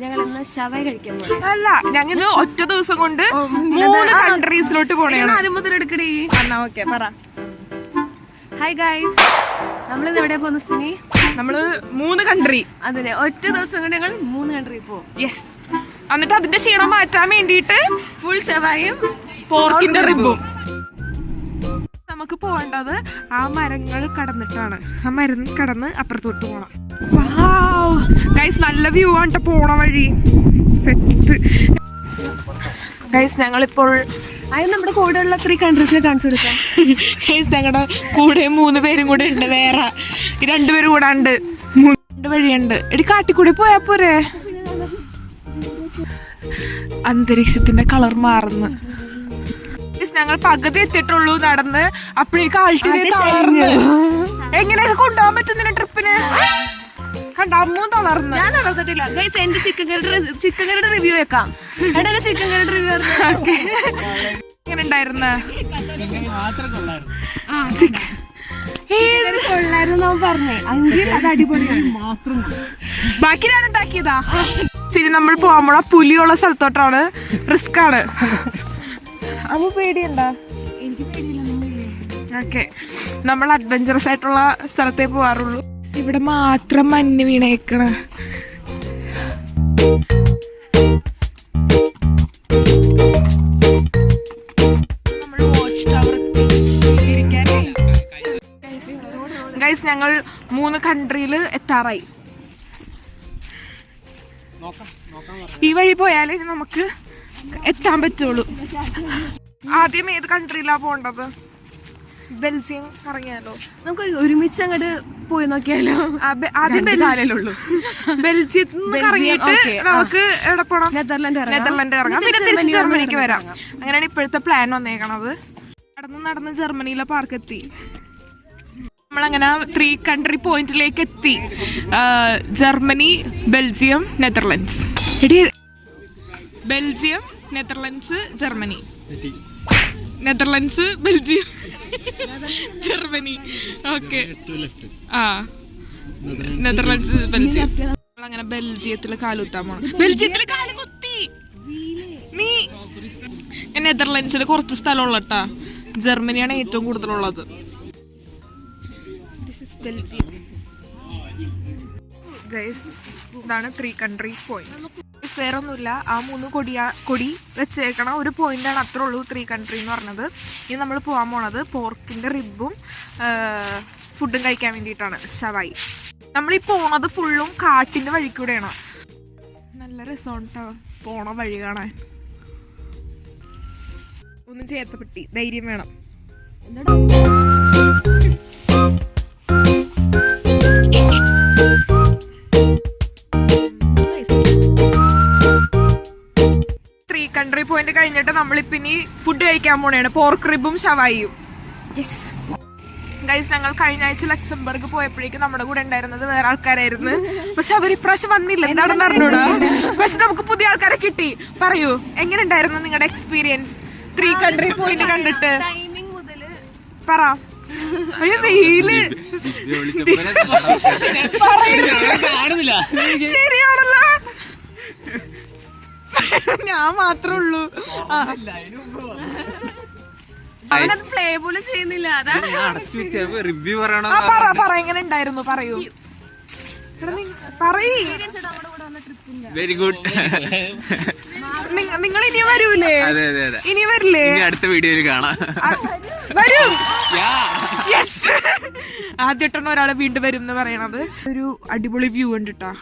ഞങ്ങൾ ഇന്ന് ഷവ കഴിക്കാൻ പോകും അല്ല ഞങ്ങൾ ഒറ്റ ദിവസം കൊണ്ട് മൂന്ന് കൺട്രീസിലോട്ട് പോണേണ് ആദ്യം മുതൽ എടുക്കടി. എന്നാ ഓക്കെ പറ. ഹായ് ഗൈസ് നമ്മളിന്ന് എവിടെ പോകുന്ന സ്ഥിതി നമ്മൾ മൂന്ന് കൺട്രി അതിനെ ഒറ്റ ദിവസം കൊണ്ട് ഞങ്ങൾ മൂന്ന് കൺട്രി പോകും യെസ് എന്നിട്ട് അതിന്റെ ക്ഷീണം മാറ്റാൻ വേണ്ടിയിട്ട് ഫുൾ ഷവായും പോർക്കിന്റെ റിബും നമുക്ക് പോകേണ്ടത് ആ മരങ്ങൾ കടന്നിട്ടാണ്. ആ മരം കടന്ന് അപ്പുറത്തോട്ട് പോണം. ഗൈസ് നല്ല വ്യൂ ആണ് പോണ വഴി. സെറ്റ് ഗൈസ് ഞങ്ങളിപ്പോൾ അത് നമ്മുടെ കൂടെ ഉള്ള ത്രീ കൺട്രീസിനെ കാണിച്ചു കൊടുക്കാം. ഗൈസ് ഞങ്ങളുടെ കൂടെ മൂന്ന് പേരും കൂടെ ഉണ്ട്. വേറെ രണ്ടുപേരും കൂടെ ഉണ്ട്. രണ്ട് വഴിയുണ്ട്. എടി കാട്ടിക്കൂടി പോയാ പോരെ? അന്തരീക്ഷത്തിന്റെ കളർ മാറുന്നു. ഞങ്ങൾ പകുതി എത്തിയിട്ടുള്ളൂ നടന്ന്. അപ്പോഴേക്കും ആൾട്ടിനെ തളർന്ന്. എങ്ങനെയൊക്കെ കൊണ്ടുപോകാൻ പറ്റുന്നില്ല ട്രിപ്പിന് കണ്ട അമ്മ തളർന്ന്. ഞാൻ നടന്നിട്ടില്ല ഗൈസ് എന്റെ ചിക്കൻ കറിയുടെ ചിക്കൻ കറിയുടെ റിവ്യൂ വെക്കാം. എടാ ചിക്കൻ കറിയുടെ റിവ്യൂ എങ്ങനെ ഉണ്ടായിരുന്ന? ബാക്കി ഞാൻ ഉണ്ടാക്കിയതാ. ശരി നമ്മൾ പോകുമ്പോ പുലിയുള്ള സ്ഥലത്തോട്ടാണ്. റിസ്ക് ആണ്. അപ്പൊ പേടിയുണ്ടോ. എനിക്ക് പേടിയില്ല ഓക്കെ നമ്മൾ അഡ്വഞ്ചറസ് ആയിട്ടുള്ള സ്ഥലത്തേ പോവാറുള്ളൂ. ഇവിടെ മാത്രം മഞ്ഞ് വീണേക്കണ. ഗൈസ് ഞങ്ങൾ മൂന്ന് കൺട്രിയിൽ എത്താറായി. ഈ വഴി പോയാലേ നമുക്ക് എത്താൻ പറ്റുള്ളൂ. ആദ്യം ഏത് കൺട്രിയിലാ പോണ്ടത്? ബെൽജിയം ഇറങ്ങിയാലോ നമുക്ക് ഒരുമിച്ച് അങ്ങോട്ട് പോയി നോക്കിയാലോ? ആദ്യം ബെൽജിയത്തിൽ നിന്ന് ബെൽജിയം, ഇറങ്ങിയിട്ട് നമുക്ക് എവിടെ പോണം? നെതർലൻഡ് നെതർലാൻഡ് ഇറങ്ങാം. പിന്നെ തിരിച്ച് ജർമ്മനിക്ക് വരാം. അങ്ങനെയാണ് ഇപ്പോഴത്തെ പ്ലാൻ വന്നേക്കണത്. നടന്ന് നടന്ന് ജർമ്മനിയിലെ പാർക്ക് എത്തി. നമ്മളങ്ങനെ ത്രീ കൺട്രി പോയിന്റിലേക്ക് എത്തി. Germany Belgium Netherlands. എടി Belgium Netherlands Germany. Netherlands Belgium Germany. Okay. ആ. Netherlands Belgium. അങ്ങനെ ബെൽജിയത്തിൽ കാലുത്താൻ പോണം. ബെൽജിയത്തിൽ കാൽ കുത്തി. നീ നെതർലൻഡ്സിൽ കുറച്ച് സ്ഥലമുള്ളട്ടാ. ജർമ്മനിയാണ് ഏറ്റവും കൂടുതലുള്ളത്. Belgium. Guys, ഇതാണ് ത്രീ കൺട്രി പോയിന്റ് വേറെ ഒന്നുമില്ല ആ മൂന്ന് കൊടിയാ കൊടി വെച്ചേക്കണ ഒരു പോയിന്റാണ് അത്രേ ഉള്ളൂ ത്രീ കൺട്രി എന്ന് പറഞ്ഞത്. ഇനി നമ്മൾ പോകാൻ പോണത് പോർക്കിന്റെ റിബും ഫുഡും കഴിക്കാൻ വേണ്ടിയിട്ടാണ്. ഷവായി. നമ്മൾ ഈ പോണത് ഫുള്ളും കാട്ടിന്റെ വഴി കൂടെയാണ് നല്ല രസമുണ്ടോ പോണ വഴി കാണാൻ. ഒന്നും ചേർത്തപ്പെട്ടി ധൈര്യം വേണം. ത്രീ കൺട്രി പോയിന്റ് കഴിഞ്ഞിട്ട് നമ്മളിപ്പോ ഇനി ഫുഡ് കഴിക്കാൻ പോണേണ്. പോർക്ക് റിബും ഷവായിയും യെസ് ഗൈസ് ഞങ്ങൾ കഴിഞ്ഞ ആഴ്ച ലക്സംബർഗ് പോയപ്പോഴേക്കും നമ്മുടെ കൂടെ ഉണ്ടായിരുന്നത് വേറെ ആൾക്കാരായിരുന്നു. പക്ഷെ അവർ ഇപ്രാവശ്യം വന്നില്ല. എന്താണെന്ന് അറിഞ്ഞൂടാ പക്ഷെ നമുക്ക് പുതിയ ആൾക്കാരെ കിട്ടി. പറയൂ എങ്ങനെ ഉണ്ടായിരുന്നു നിങ്ങളുടെ എക്സ്പീരിയൻസ് ത്രീ കൺട്രി പോയിന്റ് കണ്ടിട്ട്. പറ. ശരിയാണല്ലോ. ഞാൻ മാത്രമേ ഉള്ളൂ. അവനത് പ്ലേ പോലും ചെയ്യുന്നില്ല. അതാണ്. റിവ്യൂ പറയണോ ആ പറ പറ എങ്ങനെ ഉണ്ടായിരുന്നു? പറയൂ. എടാ, നി- പറയ്. വെരി ഗുഡ് നിങ്ങ- നിങ്ങൾ ഇനി വരൂലേ? അതെ അതെ അതെ. ഇനി വരില്ലേ? ഇനി അടുത്ത വീഡിയോയിൽ കാണാം. ആ, വരൂ. Yeah. യെസ് ആദ്യമായിട്ടാണ് ഒരാളെ വീണ്ടും വരും എന്ന് പറയണത്. ഒരു അടിപൊളി വ്യൂ ഉണ്ട് കേട്ടാ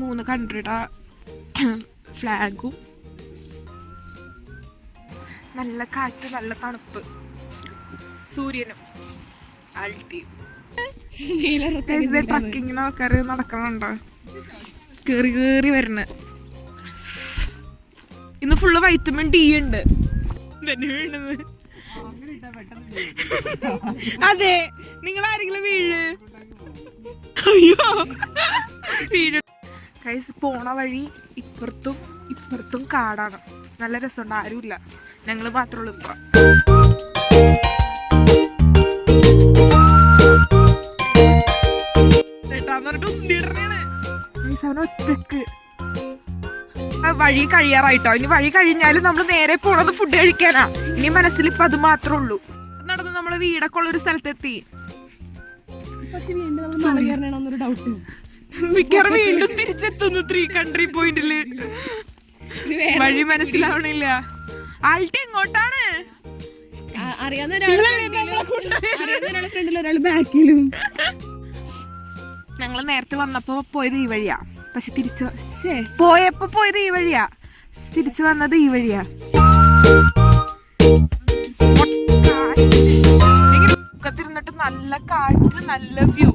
മൂന്ന് കൺട്രിയുടെ ഫ്ലാഗും. നല്ല കാറ്റ് നല്ല തണുപ്പ്. സൂര്യനും ട്രക്കിങ്ങിന് ആൾക്കാർ നടക്കണുണ്ടോ? കേറി കേറി വരണ. ഇന്ന് ഫുള്ള് വൈറ്റമിൻ ഡി ഉണ്ട്. തന്നെ വീണത്. അതെ നിങ്ങൾ ആരെങ്കിലും വീഴ് അയ്യോ. വീഴ് കൈസ് പോണ വഴി ഇപ്പുറത്തും ഇപ്പുറത്തും കാടാണ്. നല്ല രസമുണ്ട്. ആരുമില്ല. ഞങ്ങൾ മാത്രമുള്ളൂ ഇപ്പൊ. ചേട്ടാന്ന് പറഞ്ഞിട്ട് ഉന്തിയിടണേണ് Guys, അവൻ ഒറ്റയ്ക്ക്. വഴി കഴിയാറായിട്ടോ? ഇനി വഴി കഴിഞ്ഞാലും നമ്മൾ നേരെ പോണത് ഫുഡ് കഴിക്കാനാ. ഇനി മനസ്സിൽ ഇപ്പൊ അത് മാത്രമേ ഉള്ളൂ. നടന്ന് നമ്മൾ വീടൊക്കെ ഉള്ള ഒരു സ്ഥലത്തെത്തി. പക്ഷെ വീണ്ടും ഡൗട്ട് മിക്കവാറും വീണ്ടും തിരിച്ചെത്തുന്നു ത്രീ കൺട്രി പോയിന്റിൽ വഴി മനസ്സിലാവണില്ല. ആൾട്ട് എങ്ങോട്ടാണ്? അറിയാവുന്ന ഒരാൾ ഫ്രണ്ടിൽ ഒരാൾ ബാക്കിലും. ഞങ്ങൾ നേരത്തെ വന്നപ്പോ പോയത് ഈ വഴിയാ. പക്ഷെ തിരിച്ചു പോയപ്പോ പോയത് ഈ വഴിയാ. തിരിച്ചു വന്നത് ഈ വഴിയാ. മുക്കത്തിരുന്നിട്ട് നല്ല കാറ്റ് നല്ല വ്യൂ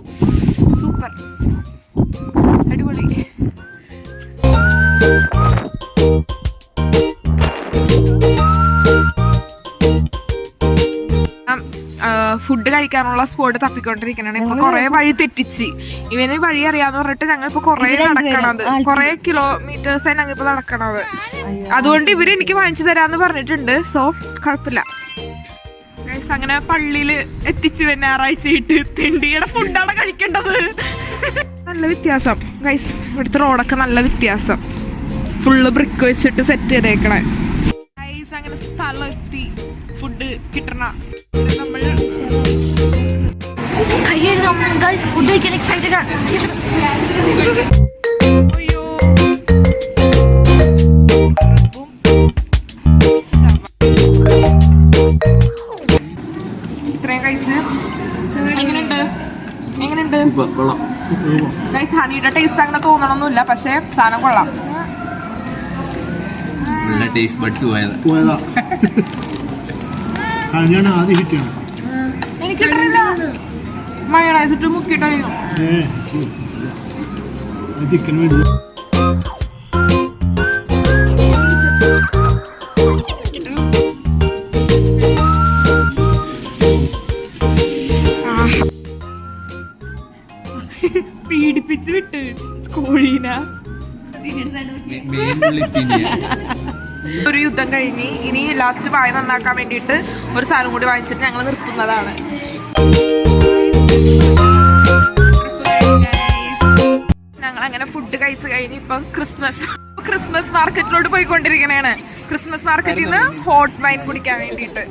ഫുഡ് കഴിക്കാനുള്ള സ്പോട്ട് തപ്പിക്കൊണ്ടിരിക്കണേ ഇപ്പൊ കൊറേ വഴി തെറ്റിച്ച്. ഇവന് വഴി അറിയാന്ന് പറഞ്ഞിട്ട് ഞങ്ങൾ ഇപ്പൊ കൊറേ നടക്കണത്. കൊറേ കിലോമീറ്റേഴ്സ് ഞങ്ങൾ ഇപ്പൊ നടക്കണത്. അതുകൊണ്ട് ഇവർ എനിക്ക് വാങ്ങിച്ചു തരാന്ന് പറഞ്ഞിട്ടുണ്ട്. സോ കുഴപ്പമില്ല. അങ്ങനെ പള്ളിയിൽ എത്തിച്ചു ഞായറാഴ്ചയിട്ട് തെണ്ടിയുടെ ഫുഡാണ് കഴിക്കേണ്ടത്. നല്ല വ്യത്യാസം. ഗൈസ് ഇവിടുത്തെ റോഡൊക്കെ നല്ല വ്യത്യാസം. ഫുള്ള് ബ്രിക്ക് വെച്ചിട്ട് സെറ്റ് ചെയ്തേക്കണേ. ഗൈസ് അങ്ങനെ സ്ഥലം എത്തി. ഫുഡ് കിട്ടണ നമ്മൾ കൈയെഴുതാം ഗൈസ് ഫുഡ് കഴിക്കാൻ എക്സൈറ്റഡ് ആണ് ഇത്രയും കഴിച്ച് എങ്ങനെയുണ്ട്? എങ്ങനെയുണ്ട്? ഗൈസ് ഹണിയുടെ ടേസ്റ്റ് അങ്ങനെ തോന്നണമൊന്നുമില്ല പക്ഷെ സാധനം കൊള്ളാം. നല്ല ടേസ്റ്റ് ബഡ്സ് പോയത്. കഴിഞ്ഞാണ് ആദ്യം ഹിറ്റാണ് കിട്ടണില്ല മയണൈസിട്ട് മുക്കിയിട്ടറിയും ഏ ശരി ചിക്കൻ വേണ്ടി പീഡിപ്പിച്ച് വിട്ട് കോഴീന ഒരു യുദ്ധം കഴിഞ്ഞ് ഇനി ലാസ്റ്റ് വായ നന്നാക്കാൻ വേണ്ടിയിട്ട് ഒരു സാധനം കൂടി വാങ്ങിച്ചിട്ട് ഞങ്ങൾ നിർത്തുന്നതാണ്. ഞങ്ങൾ അങ്ങനെ ഫുഡ് കഴിച്ച് കഴിഞ്ഞ് ഇപ്പം ക്രിസ്മസ് ക്രിസ്മസ് മാർക്കറ്റിലോട്ട് പോയിക്കൊണ്ടിരിക്കണേണ്. ക്രിസ്മസ് മാർക്കറ്റിൽ നിന്ന് ഹോട്ട് വൈൻ കുടിക്കാൻ വേണ്ടിയിട്ട്.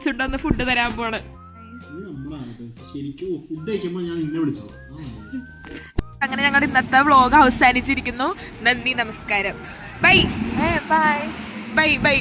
ഞങ്ങളെ വിളിച്ചോണ്ട് വന്ന് ഫുഡ് തരാൻ പോണ് ശരിക്കും ഫുഡ് കഴിക്കുമ്പോൾ ഞാൻ നിന്നെ വിളിച്ചോ അങ്ങനെ ഞങ്ങൾ ഇന്നത്തെ വ്ലോഗ് അവസാനിച്ചിരിക്കുന്നു. നന്ദി നമസ്കാരം. Bye bye bye bye